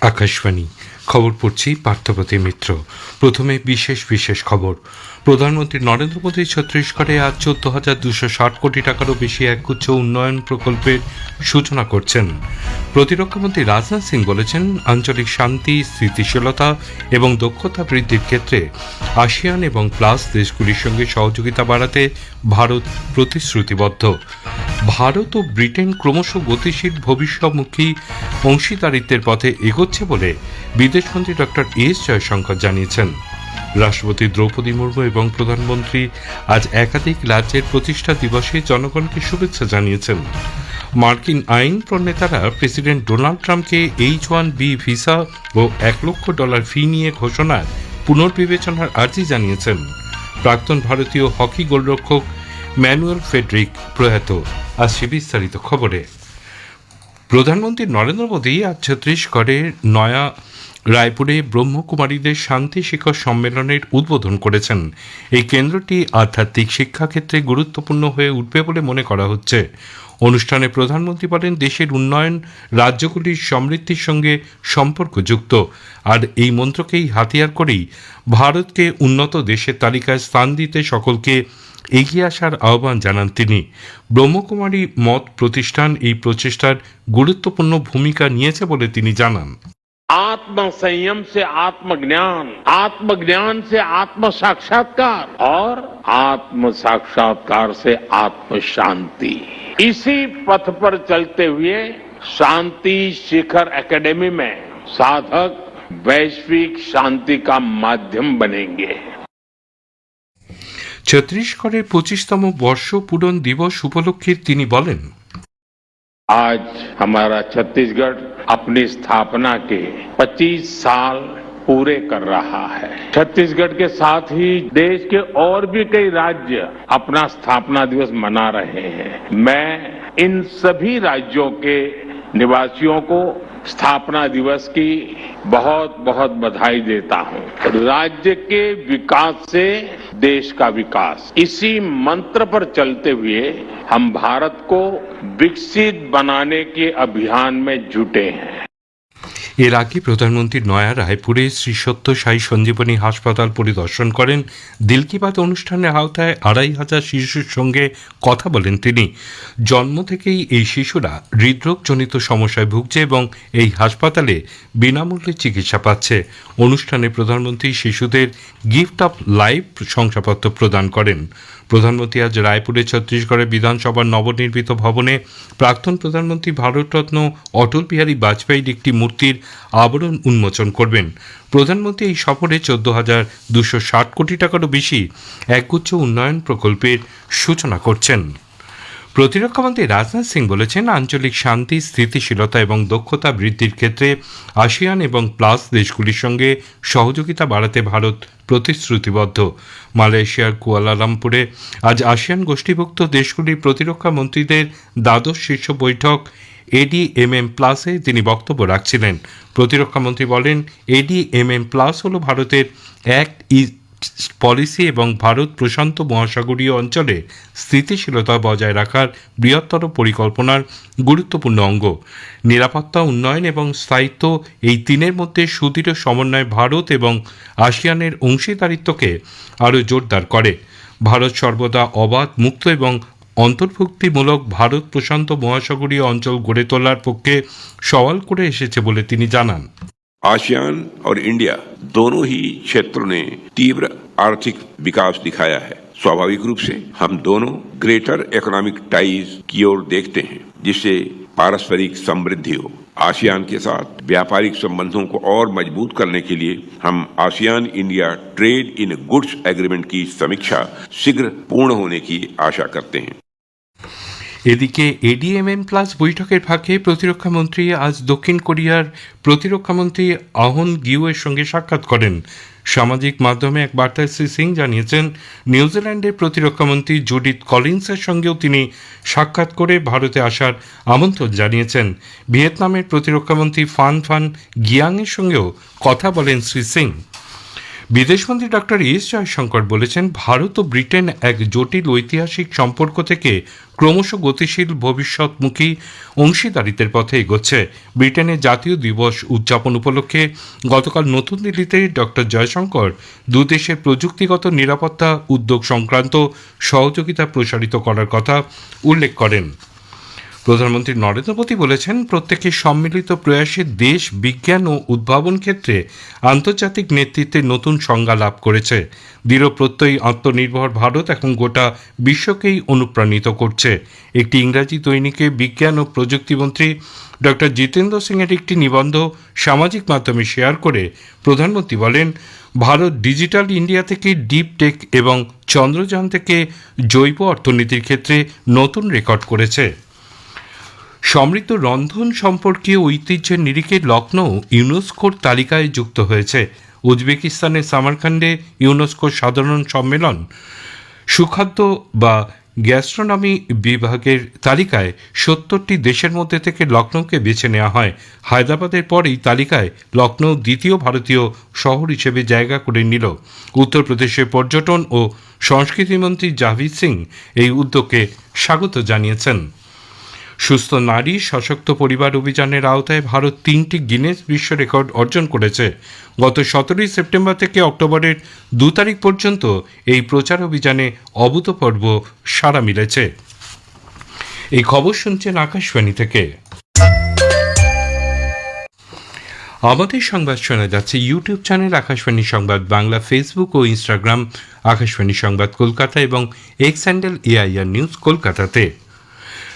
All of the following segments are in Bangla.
আকাশবাণী। খবর পড়ছি পার্থপ্রতিম মিত্র। প্রথমে বিশেষ বিশেষ খবর। প্রধানমন্ত্রী নরেন্দ্র মোদী ছত্তিশগড়ে আজ চোদ্দ হাজার দুশো ষাট কোটি টাকারও বেশি একগুচ্ছ উন্নয়ন প্রকল্পের সূচনা করছেন। প্রতিরক্ষামন্ত্রী রাজনাথ সিং বলেছেন, আঞ্চলিক শান্তি, স্থিতিশীলতা এবং দক্ষতা বৃদ্ধির ক্ষেত্রে আসিয়ান এবং প্লাস দেশগুলির সঙ্গে সহযোগিতা বাড়াতে ভারত প্রতিশ্রুতিবদ্ধ। ভারত ও ব্রিটেন ক্রমশ গতিশীল ভবিষ্যৎমুখী অংশীদারিত্বের পথে এগোচ্ছে বলে বিদেশমন্ত্রী ডক্টর এস জয়শঙ্কর জানিয়েছেন। রাষ্ট্রপতি দ্রৌপদী মুর্মু এবং প্রধানমন্ত্রী আজ একাধিক রাজ্যের প্রতিষ্ঠা দিবসে জনগণকে শুভেচ্ছা জানিয়েছেন। মার্কিন আইন প্রণেতারা প্রেসিডেন্ট ডোনাল্ড ট্রাম্পকে এইচ ওয়ান বি ভিসা ও এক লক্ষ ডলার ফি নিয়ে ঘোষণার পুনর্বিবেচনার আর্জি জানিয়েছেন। প্রাক্তন ভারতীয় হকি গোলরক্ষক ম্যানুয়েল ফেডরিক প্রয়াত। আসছে বিস্তারিত খবরে। প্রধানমন্ত্রী নরেন্দ্র মোদী আজ ছত্তিশগড়ের নয়া রায়পুরে ব্রহ্মকুমারীদের শান্তি শিখর সম্মেলনের উদ্বোধন করেছেন। এই কেন্দ্রটি আধ্যাত্মিক শিক্ষাক্ষেত্রে গুরুত্বপূর্ণ হয়ে উঠবে বলে মনে করা হচ্ছে। অনুষ্ঠানে প্রধানমন্ত্রী বলেন, দেশের উন্নয়ন রাজ্যগুলির সমৃদ্ধির সঙ্গে সম্পর্কযুক্ত। আর এই মন্ত্রকেই হাতিয়ার করেই ভারতকে উন্নত দেশের তালিকায় স্থান দিতে সকলকে এগিয়ে আসার আহ্বান জানান তিনি। ব্রহ্মকুমারী মত প্রতিষ্ঠান এই প্রচেষ্টার গুরুত্বপূর্ণ ভূমিকা নিয়েছে বলে তিনি জানান। आत्म संयम से आत्मज्ञान आत्मज्ञान से आत्म साक्षात्कार और आत्म साक्षात्कार से आत्म शांति इसी पथ पर चलते हुए शांति शिखर एकेडमी में साधक वैश्विक शांति का माध्यम बनेंगे ছত্তিশগড়ের পঁচিশতম বর্ষ পূরণ দিবস উপলক্ষে তিনি বলেন आज हमारा छत्तीसगढ़ अपनी स्थापना के 25 साल पूरे कर रहा है। छत्तीसगढ़ के साथ ही देश के और भी कई राज्य अपना स्थापना दिवस मना रहे हैं। मैं इन सभी राज्यों के निवासियों को स्थापना दिवस की बहुत बहुत बधाई देता हूँ। राज्य के विकास से देश का विकास। इसी मंत्र पर चलते हुए हम भारत को विकसित बनाने के अभियान में जुटे हैं। এর আগে প্রধানমন্ত্রী নয়া রায়পুরে শ্রী সত্য সাই সঞ্জীবনী হাসপাতাল পরিদর্শন করেন। দিলকিবাদ অনুষ্ঠানের আওতায় আড়াই হাজার শিশুর সঙ্গে কথা বলেন তিনি। জন্ম থেকেই এই শিশুরা হৃদরোগজনিত সমস্যায় ভুগছে এবং এই হাসপাতালে বিনামূল্যে চিকিৎসা পাচ্ছে। অনুষ্ঠানে প্রধানমন্ত্রী শিশুদের গিফট অফ লাইফ শংসাপত্র প্রদান করেন। প্রধানমন্ত্রী আজ রায়পুরে ছত্তিশগড়ের বিধানসভার নবনির্মিত ভবনে প্রাক্তন প্রধানমন্ত্রী ভারতরত্ন অটল বিহারী বাজপেয়ীর একটি মূর্তির আবরণ উন্মোচন করবেন। প্রধানমন্ত্রী এই সফরে চোদ্দ হাজার দুশো ষাট কোটি টাকারও বেশি একগুচ্ছ উন্নয়ন প্রকল্পের সূচনা করছেন। প্রতিরক্ষামন্ত্রী রাজনাথ সিং বলেছেন, আঞ্চলিক শান্তি, স্থিতিশীলতা এবং দক্ষতা বৃদ্ধির ক্ষেত্রে আসিয়ান এবং প্লাস দেশগুলির সঙ্গে সহযোগিতা বাড়াতে ভারত প্রতিশ্রুতিবদ্ধ। মালয়েশিয়ার কুয়ালালামপুরে আজ আসিয়ান গোষ্ঠীভুক্ত দেশগুলির প্রতিরক্ষা মন্ত্রীদের দ্বাদশ শীর্ষ বৈঠক এডিএমএম প্লাসে তিনি বক্তব্য রাখছিলেন। প্রতিরক্ষামন্ত্রী বলেন এডিএমএম প্লাস হল ভারতের ইস্ট পলিসি এবং ভারত প্রশান্ত মহাসাগরীয় অঞ্চলে স্থিতিশীলতা বজায় রাখার বৃহত্তর পরিকল্পনার গুরুত্বপূর্ণ অঙ্গ। নিরাপত্তা, উন্নয়ন এবং স্থায়িত্ব এই তিনের মধ্যে সুদৃঢ় সমন্বয় ভারত এবং আসিয়ানের অংশীদারিত্বকে আরও জোরদার করে। ভারত সর্বদা অবাধ, মুক্ত এবং অন্তর্ভুক্তিমূলক ভারত প্রশান্ত মহাসাগরীয় অঞ্চল গড়ে তোলার পক্ষে সওয়াল করে এসেছে বলে তিনি জানান। आसियान और इंडिया दोनों ही क्षेत्रों ने तीव्र आर्थिक विकास दिखाया है। स्वाभाविक रूप से हम दोनों ग्रेटर इकोनॉमिक टाइज की ओर देखते हैं, जिससे पारस्परिक समृद्धि हो। आसियान के साथ व्यापारिक संबंधों को और मज़बूत करने के लिए हम ASEAN India trade in goods agreement की समीक्षा शीघ्र पूर्ण होने की आशा करते हैं। এদিকে এডিএমএম প্লাস বৈঠকের ফাঁকে প্রতিরক্ষামন্ত্রী আজ দক্ষিণ কোরিয়ার প্রতিরক্ষামন্ত্রী আহন গিউয়ের সঙ্গে সাক্ষাৎ করেন। সামাজিক মাধ্যমে এক বার্তায় শ্রী সিং জানিয়েছেন, নিউজিল্যান্ডের প্রতিরক্ষামন্ত্রী জুডিথ কলিন্সের সঙ্গেও তিনি সাক্ষাৎ করে ভারতে আসার আমন্ত্রণ জানিয়েছেন। ভিয়েতনামের প্রতিরক্ষামন্ত্রী ফান ফান গিয়াংয়ের সঙ্গেও কথা বলেন শ্রী সিং। বিদেশমন্ত্রী ডক্টর এস জয়শঙ্কর বলেছেন, ভারত ও ব্রিটেন এক জটিল ঐতিহাসিক সম্পর্ক থেকে ক্রমশ গতিশীল ভবিষ্যৎমুখী অংশীদারিত্বের পথে এগোচ্ছে। ব্রিটেনের জাতীয় দিবস উদযাপন উপলক্ষে গতকাল নতুন দিল্লিতে ডক্টর জয়শঙ্কর দুদেশের প্রযুক্তিগত নিরাপত্তা, উদ্যোগ সংক্রান্ত সহযোগিতা প্রসারিত করার কথা উল্লেখ করেন। প্রধানমন্ত্রী নরেন্দ্র মোদী বলেছেন প্রত্যেকের সম্মিলিত প্রয়াসে দেশ, বিজ্ঞান ও উদ্ভাবন ক্ষেত্রে আন্তর্জাতিক নেতৃত্বে নতুন সংজ্ঞা লাভ করেছে। দৃঢ় প্রত্যয়ী, আত্মনির্ভর ভারত এখন গোটা বিশ্বকেই অনুপ্রাণিত করছে। একটি ইংরাজি দৈনিকে বিজ্ঞান ও প্রযুক্তিমন্ত্রী ডক্টর জিতেন্দ্র সিংয়ের একটি নিবন্ধ সামাজিক মাধ্যমে শেয়ার করে প্রধানমন্ত্রী বলেন, ভারত ডিজিটাল ইন্ডিয়া থেকে ডিপ টেক এবং চন্দ্রযান থেকে জৈব অর্থনীতির ক্ষেত্রে নতুন রেকর্ড করেছে। সমৃদ্ধ রন্ধন সম্পর্কীয় ঐতিহ্যের নিরিখে লখনৌ ইউনেস্কোর তালিকায় যুক্ত হয়েছে। উজবেকিস্তানের সামারকান্ডে ইউনেস্কোর সাধারণ সম্মেলন সুখাদ্য বা গ্যাস্ট্রোনমি বিভাগের তালিকায় সত্তরটি দেশের মধ্যে থেকে লখনৌকে বেছে নেওয়া হয়। হায়দ্রাবাদের পরেই তালিকায় লখনৌ দ্বিতীয় ভারতীয় শহর হিসেবে জায়গা করে নিল। উত্তরপ্রদেশের পর্যটন ও সংস্কৃতিমন্ত্রী জাভেদ সিং এই উদ্যোগকে স্বাগত জানিয়েছেন। সুস্থ নারী সশক্ত পরিবার অভিযানের আওতায় ভারত তিনটি গিনেস বিশ্ব রেকর্ড অর্জন করেছে। গত সতেরোই সেপ্টেম্বর থেকে অক্টোবরের দু তারিখ পর্যন্ত এই প্রচার অভিযানে অভূতপূর্ব সাড়া মিলেছে। এই খবর শুনছেন আকাশবাণী থেকে। আমাদের সংবাদ শোনা যাচ্ছে YouTube channel Akashvani Sangbad, Bangla Facebook ও ইনস্টাগ্রাম, আকাশবাণী সংবাদ কলকাতা এবং এক্স হ্যান্ডেল এআইআর নিউজ কলকাতাতে।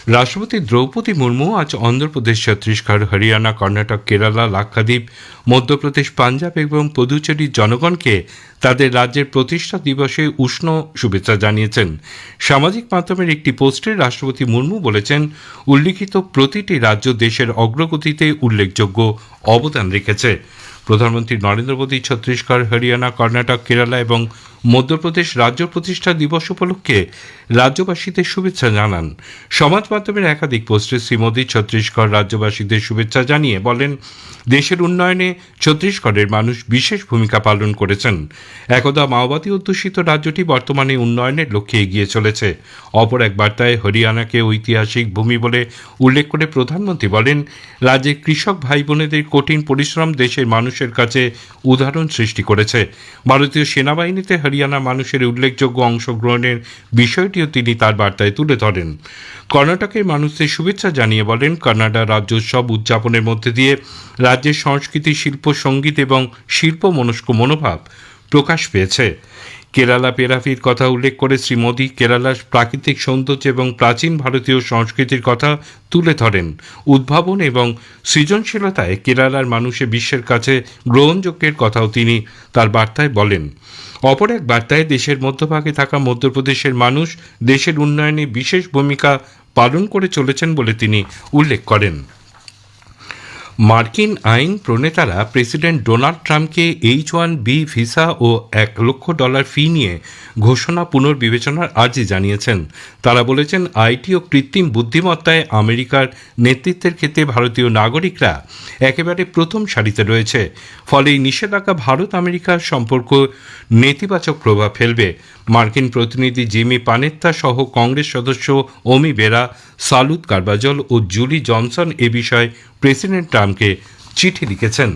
রাষ্ট্রপতি দ্রৌপদী মুর্মু আজ অন্ধ্রপ্রদেশ, ছত্তিশগড়, হরিয়ানা, কর্ণাটক, কেরালা, লাক্ষাদ্বীপ, মধ্যপ্রদেশ, পাঞ্জাব এবং পুদুচেরির জনগণকে তাদের রাজ্যের প্রতিষ্ঠা দিবসে উষ্ণ শুভেচ্ছা জানিয়েছেন। সামাজিক মাধ্যমের একটি পোস্টে রাষ্ট্রপতি মুর্মু বলেছেন, উল্লিখিত প্রতিটি রাজ্য দেশের অগ্রগতিতে উল্লেখযোগ্য অবদান রেখেছে। প্রধানমন্ত্রী নরেন্দ্র মোদী, ছত্তিশগড়, হরিয়ানা, কর্ণাটক, কেরালা এবং মধ্যপ্রদেশ রাজ্য প্রতিষ্ঠা দিবস উপলক্ষে রাজ্যবাসীদের শুভেচ্ছা জানান। সমাজ মাধ্যমের একাধিক পোস্টে শ্রী মোদী ছত্তিশগড় রাজ্যবাসীদের শুভেচ্ছা জানিয়ে বলেন, দেশের উন্নয়নে ছত্তিশগড়ের মানুষ বিশেষ ভূমিকা পালন করেছেন। একদা মাওবাদী অধ্যুষিত রাজ্যটি বর্তমানে উন্নয়নের লক্ষ্যে এগিয়ে চলেছে। অপর এক বার্তায়, হরিয়ানাকে ঐতিহাসিক ভূমি বলে উল্লেখ করে প্রধানমন্ত্রী বলেন, রাজ্যের কৃষক ভাই বোনেদের কঠিন পরিশ্রম দেশের মানুষের কাছে উদাহরণ সৃষ্টি করেছে। ভারতীয় সেনাবাহিনীতে হরিয়ানা মানুষের উল্লেখযোগ্য অংশগ্রহণের বিষয়টিও তিনি তার বার্তায় তুলে ধরেন। কর্ণাটকের মানুষদের শুভেচ্ছা জানিয়ে বলেন, কানাডা রাজ্যোৎসব উদযাপনের মধ্যে দিয়ে রাজ্যের সংস্কৃতি, শিল্প, সংগীত এবং শিল্প মনস্ক মনোভাব প্রকাশ পেয়েছে। কেরালা পেরাফির কথা উল্লেখ করে শ্রী মোদী কেরালার প্রাকৃতিক সৌন্দর্য এবং প্রাচীন ভারতীয় সংস্কৃতির কথা তুলে ধরেন। উদ্ভাবন এবং সৃজনশীলতায় কেরালার মানুষে বিশ্বের কাছে গ্রহণযোগ্যের কথাও তিনি তার বার্তায় বলেন। অপর এক বার্তায়, দেশের মধ্যভাগে থাকা মধ্যপ্রদেশের মানুষ দেশের উন্নয়নে বিশেষ ভূমিকা পালন করে চলেছেন বলে তিনি উল্লেখ করেন। মার্কিন আইন প্রণেতারা প্রেসিডেন্ট ডোনাল্ড ট্রাম্পকে এইচ ওয়ান বি ভিসা ও এক লক্ষ ডলার ফি নিয়ে ঘোষণা পুনর্বিবেচনার আর্জি জানিয়েছেন। তারা বলেছেন, আইটি ও কৃত্রিম বুদ্ধিমত্তায় আমেরিকার নেতৃত্বের ক্ষেত্রে ভারতীয় নাগরিকরা একেবারে প্রথম সারিতে রয়েছে। ফলে এই নিষেধাজ্ঞা ভারত আমেরিকার সম্পর্ক নেতিবাচক প্রভাব ফেলবে। মার্কিন প্রতিনিধি জিমি পানেত্তা সহ কংগ্রেস সদস্য ওমি বেরা সালুদ কারবাজল ও জুলি জনসন এ বিষয়ে প্রেসিডেন্ট ট্রাম্পকে চিঠি লিখেছেন।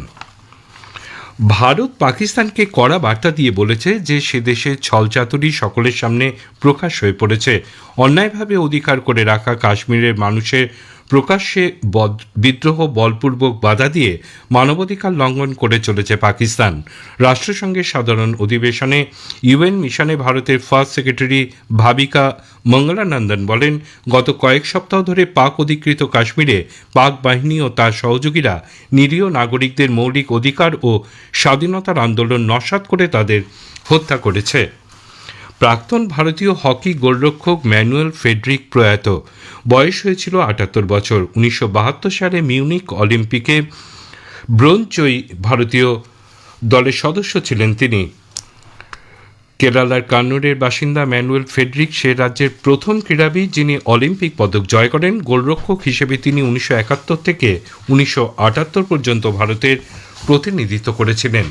ভারত পাকিস্তানকে কড়া বার্তা দিয়ে বলেছে যে সে দেশে ছলচাতুরি সকলের সামনে প্রকাশ হয়ে পড়েছে। অন্যায়ভাবে অধিকার করে রাখা কাশ্মীরের মানুষের প্রকাশ্যে বদ- বিদ্রোহ, বলপূর্বক বাধা দিয়ে মানবাধিকার লঙ্ঘন করে চলেছে পাকিস্তান। রাষ্ট্রসংঘের সাধারণ অধিবেশনে ইউএন মিশনে ভারতের ফার্স্ট সেক্রেটারি ভাবিকা মঙ্গলানন্দন বলেন, গত কয়েক সপ্তাহ ধরে পাক অধিকৃত কাশ্মীরে পাক বাহিনী ও তার সহযোগীরা নিরীহ নাগরিকদের মৌলিক অধিকার ও স্বাধীনতার আন্দোলন নস্যাৎ করে তাদের হত্যা করেছে। প্রাক্তন ভারতীয় হকি গোলরক্ষক ম্যানুয়েল ফেডরিক প্রয়াত। বয়স হয়েছিল আটাত্তর বছর। উনিশশো বাহাত্তর সালে মিউনিক অলিম্পিকে ব্রোঞ্জ জয়ী ভারতীয় দলের সদস্য ছিলেন তিনি। কেরালার কান্নুরের বাসিন্দা ম্যানুয়েল ফেডরিক সে রাজ্যের প্রথম ক্রীড়াবিদ যিনি অলিম্পিক পদক জয় করেন, গোলরক্ষক হিসেবে তিনি উনিশশো একাত্তর থেকে উনিশশো আটাত্তর পর্যন্ত ভারতের প্রতিনিধিত্ব করেছিলেন।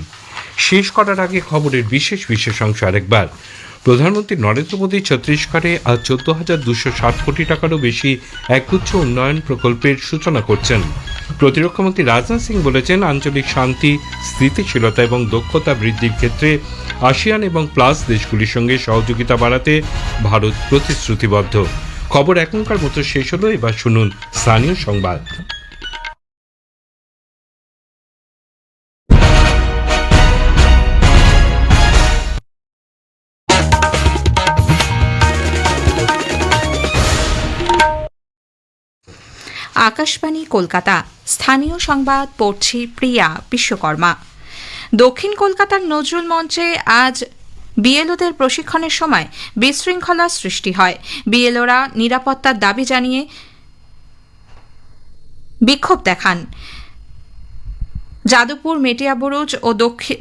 শেষ করার আগে খবরের বিশেষ বিশেষ অংশ আরেকবার। প্রধানমন্ত্রী নরেন্দ্র মোদী ছত্তিশগড়ে আজ চোদ্দ হাজার দুশো ষাট কোটি টাকারও বেশি একগুচ্ছ উন্নয়ন প্রকল্পের সূচনা করছেন। প্রতিরক্ষামন্ত্রী রাজনাথ সিং বলেছেন, আঞ্চলিক শান্তি, স্থিতিশীলতা এবং দক্ষতা বৃদ্ধির ক্ষেত্রে আসিয়ান এবং প্লাস দেশগুলির সঙ্গে সহযোগিতা বাড়াতে ভারত প্রতিশ্রুতিবদ্ধ। খবর এখনকার মতো শেষ হলো, এবার শুনুন স্থানীয় সংবাদ। আকাশবাণী, কলকাতা। স্থানীয় সংবাদ, পড়ছি প্রিয়া বিশ্বকর্মা। দক্ষিণ কলকাতার নজরুল মঞ্চে আজ বিএলওদের প্রশিক্ষণের সময় বিশৃঙ্খলা সৃষ্টি হয়। বিএলওরা নিরাপত্তার দাবি জানিয়ে বিক্ষোভ দেখান। যাদবপুর মেটিয়াবুরুজ ও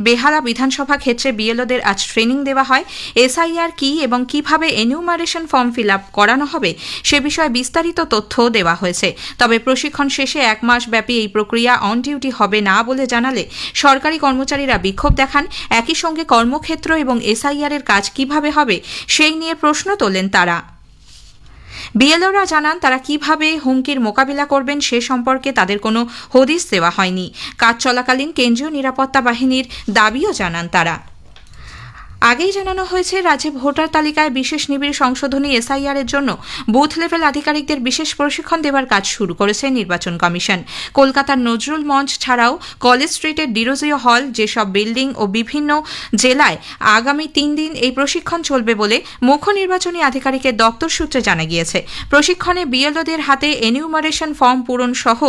বেহালা বিধানসভা ক্ষেত্রে বিএলওদের আজ ট্রেনিং দেওয়া হয়। এসআইআর কি এবং কীভাবে এনিউমারেশন ফর্ম ফিল আপ করানো হবে সে বিষয়ে বিস্তারিত তথ্য দেওয়া হয়েছে। তবে প্রশিক্ষণ শেষে এক মাস ব্যাপী এই প্রক্রিয়া অন ডিউটি হবে না বলে জানালে সরকারি কর্মচারীরা বিক্ষোভ দেখান। একই সঙ্গে কর্মক্ষেত্র এবং এসআইআর এর কাজ কীভাবে হবে সেই নিয়ে প্রশ্ন তোলেন তারা। বিএলওরা জানান তারা কীভাবে হুমকির মোকাবিলা করবেন সে সম্পর্কে তাদের কোনো হদিস দেওয়া হয়নি। কাজ চলাকালীন কেন্দ্রীয় নিরাপত্তা বাহিনীর দাবিও জানান তারা। আগেই জানানো হয়েছে, রাজ্যে ভোটার তালিকায় বিশেষ নিবিড় সংশোধনী এসআইআর এর জন্য বুথ লেভেল আধিকারিকদের বিশেষ প্রশিক্ষণ দেওয়ার কাজ শুরু করেছে নির্বাচন কমিশন। কলকাতার নজরুল মঞ্চ ছাড়াও কলেজ স্ট্রিটের ডিরোজিও হল, যেসব বিল্ডিং ও বিভিন্ন জেলায় আগামী তিন দিন এই প্রশিক্ষণ চলবে বলে মুখ্য নির্বাচনী আধিকারিকের দপ্তর সূত্রে জানা গিয়েছে। প্রশিক্ষণে বিএলওদের হাতে এনিউমারেশন ফর্ম পূরণ সহ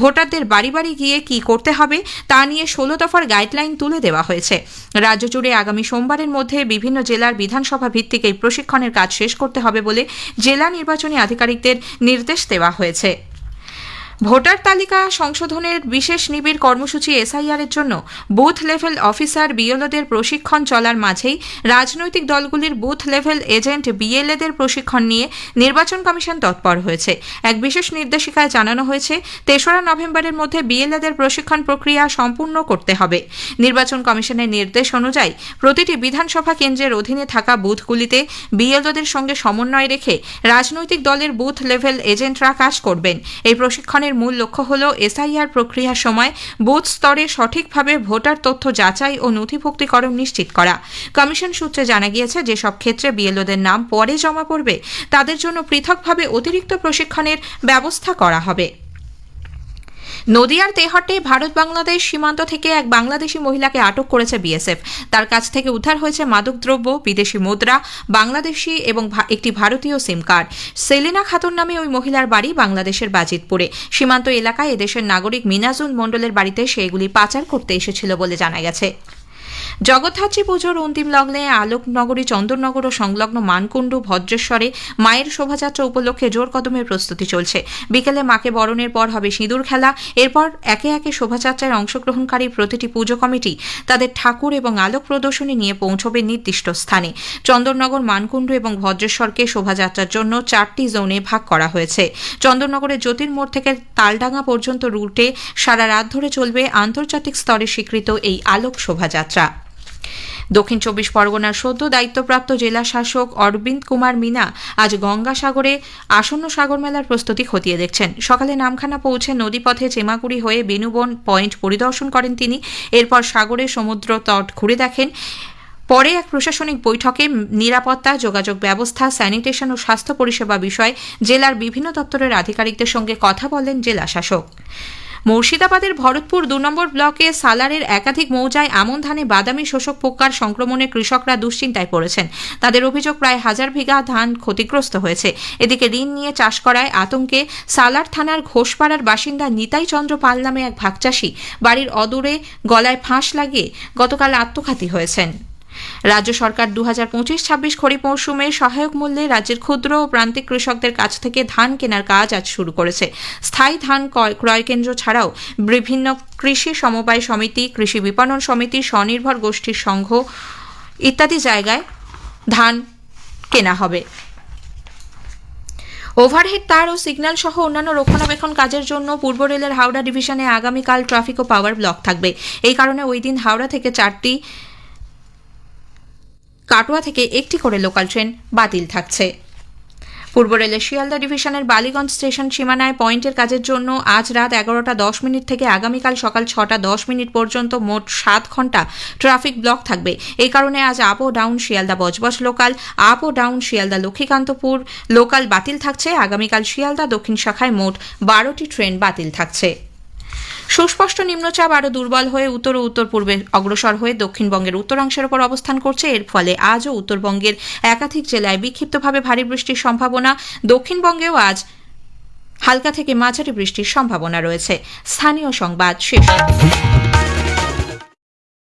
ভোটারদের বাড়ি বাড়ি গিয়ে কি করতে হবে তা নিয়ে ষোলো দফার গাইডলাইন তুলে দেওয়া হয়েছে। রাজ্য জুড়ে আগামী সোমবারের মধ্যে বিভিন্ন জেলার বিধানসভা ভিত্তিক এই প্রশিক্ষণের কাজ শেষ করতে হবে বলে জেলা নির্বাচনী আধিকারিকদের নির্দেশ দেওয়া হয়েছে। ভোটার তালিকা সংশোধনের বিশেষ নিবিড় কর্মসূচি এসআইআর এর জন্য বুথ লেভেল অফিসার বিএলওদের প্রশিক্ষণ চলার মাঝেই রাজনৈতিক দলগুলির বুথ লেভেল এজেন্ট বিএলএদের প্রশিক্ষণ নিয়ে নির্বাচন কমিশন তৎপর হয়েছে। এক বিশেষ নির্দেশিকায় জানানো হয়েছে, তেসরা নভেম্বরের মধ্যে বিএলএদের প্রশিক্ষণ প্রক্রিয়া সম্পূর্ণ করতে হবে। নির্বাচন কমিশনের নির্দেশ অনুযায়ী প্রতিটি বিধানসভা কেন্দ্রের অধীনে থাকা বুথগুলিতে বিএলওদের সঙ্গে সমন্বয় রেখে রাজনৈতিক দলের বুথ লেভেল এজেন্টরা কাজ করবেন। এই প্রশিক্ষণের মূল লক্ষ্য হল এসআইআর প্রক্রিয়ার সময় বুথ স্তরে সঠিকভাবে ভোটার তথ্য যাচাই ও নথিভুক্তিকরণ নিশ্চিত করা। কমিশন সূত্রে জানা গিয়েছে যেসব ক্ষেত্রে বিএলওদের নাম পরে জমা পড়বে। তাদের জন্য পৃথকভাবে অতিরিক্ত প্রশিক্ষণের ব্যবস্থা করা হবে। নদিয়ার তেহটে ভারত বাংলাদেশ সীমান্ত থেকে এক বাংলাদেশি মহিলাকে আটক করেছে বিএসএফ। তার কাছ থেকে উদ্ধার হয়েছে মাদকদ্রব্য, বিদেশি মুদ্রা, বাংলাদেশি এবং একটি ভারতীয় সিম কার্ড। সেলিনা খাতুন নামে ওই মহিলার বাড়ি বাংলাদেশের বাজিতপুরে। সীমান্ত এলাকায় এদেশের নাগরিক মিনাজুল মণ্ডলের বাড়িতে সেগুলি পাচার করতে এসেছিল বলে জানা গেছে। জগদ্ধাত্রী পুজোর অন্তিম লগ্নে আলোকনগরী, চন্দননগর ও সংলগ্ন মানকুণ্ডু, ভদ্রেশ্বরে মায়ের শোভাযাত্রা উপলক্ষে জোর কদমের প্রস্তুতি চলছে। বিকেলে মাকে বরণের পর হবে সিঁদুর খেলা। এরপর একে একে শোভাযাত্রায় অংশগ্রহণকারী প্রতিটি পুজো কমিটি তাদের ঠাকুর এবং আলোক প্রদর্শনী নিয়ে পৌঁছবে নির্দিষ্ট স্থানে। চন্দননগর, মানকুণ্ডু এবং ভদ্রেশ্বরকে শোভাযাত্রার জন্য চারটি জোনে ভাগ করা হয়েছে। চন্দননগরের জ্যোতির্মোড় থেকে তালডাঙ্গা পর্যন্ত রুটে সারা রাত ধরে চলবে আন্তর্জাতিক স্তরে স্বীকৃত এই আলোক শোভাযাত্রা। দক্ষিণ চব্বিশ পরগনার সদ্য দায়িত্বপ্রাপ্ত জেলা শাসক অরবিন্দ কুমার মিনা আজ গঙ্গাসাগরে আসন্ন সাগর মেলার প্রস্তুতি খতিয়ে দেখছেন। সকালে নামখানা পৌঁছে নদীপথে চেমাকুড়ি হয়ে বেনুবন পয়েন্ট পরিদর্শন করেন তিনি। এরপর সাগরে সমুদ্র তট ঘুরে দেখেন। পরে এক প্রশাসনিক বৈঠকে নিরাপত্তা, যোগাযোগ ব্যবস্থা, স্যানিটেশন ও স্বাস্থ্য পরিষেবা বিষয়ে জেলার বিভিন্ন দপ্তরের আধিকারিকদের সঙ্গে কথা বলেন জেলা শাসক। মুর্শিদাবাদের ভরতপুর দু নম্বর ব্লকে সালারের একাধিক মৌজায় আমন ধানে বাদামি শোষক পোকার সংক্রমণে কৃষকরা দুশ্চিন্তায় পড়েছেন। তাদের অভিযোগ, প্রায় হাজার বিঘা ধান ক্ষতিগ্রস্ত হয়েছে। এদিকে ঋণ নিয়ে চাষ করায় আতঙ্কে সালার থানার ঘোষপাড়ার বাসিন্দা নিতাই চন্দ্র পাল নামে এক ভাগচাষী বাড়ির অদূরে গলায় ফাঁস লাগিয়ে গতকাল আত্মঘাতী হয়েছেন। রাজ্য সরকার দু হাজার পঁচিশ ছাব্বিশ খরিফ মৌসুমে সহায়ক মূল্যে রাজ্যের ক্ষুদ্র ও প্রান্তিক কৃষকদের কাছ থেকে ধান কেনার কাজ আজ শুরু করেছে। স্থায়ী ধান ক্রয়- কেন্দ্র ছাড়াও বিভিন্ন কৃষি সমবায় সমিতি, কৃষি বিপণন সমিতি, স্বনির্ভর গোষ্ঠীর সংঘ ইত্যাদি জায়গায় ধান কেনা হবে। ওভারহেড তার ও সিগন্যাল সহ অন্যান্য রক্ষণাবেক্ষণ কাজের জন্য পূর্ব রেলের হাওড়া ডিভিশনে আগামীকাল ট্রাফিক ও পাওয়ার ব্লক থাকবে। এই কারণে ওই দিন হাওড়া থেকে চারটি কাটোয়া থেকে একটি করে লোকাল ট্রেন বাতিল থাকছে। পূর্ব রেলের শিয়ালদা ডিভিশনের বালিগঞ্জ স্টেশন সীমানায় পয়েন্টের কাজের জন্য আজ রাত এগারোটা দশ মিনিট থেকে আগামীকাল সকাল ছটা দশ মিনিট পর্যন্ত মোট সাত ঘণ্টা ট্রাফিক ব্লক থাকবে। এই কারণে আজ আপ ও down Sealdah Budge Budge local, up ও ডাউন শিয়ালদা লক্ষ্মীকান্তপুর লোকাল বাতিল থাকছে। আগামীকাল শিয়ালদা দক্ষিণ শাখায় মোট বারোটি ট্রেন বাতিল থাকছে। সুস্পষ্ট নিম্নচাপ আরও দুর্বল হয়ে উত্তর ও উত্তর পূর্বে অগ্রসর হয়ে দক্ষিণবঙ্গের উত্তরাংশের ওপর অবস্থান করছে। এর ফলে আজও উত্তরবঙ্গের একাধিক জেলায় বিক্ষিপ্তভাবে ভারী বৃষ্টির সম্ভাবনা। দক্ষিণবঙ্গেও আজ হালকা থেকে মাঝারি বৃষ্টির সম্ভাবনা রয়েছে। স্থানীয় সংবাদ শেষ।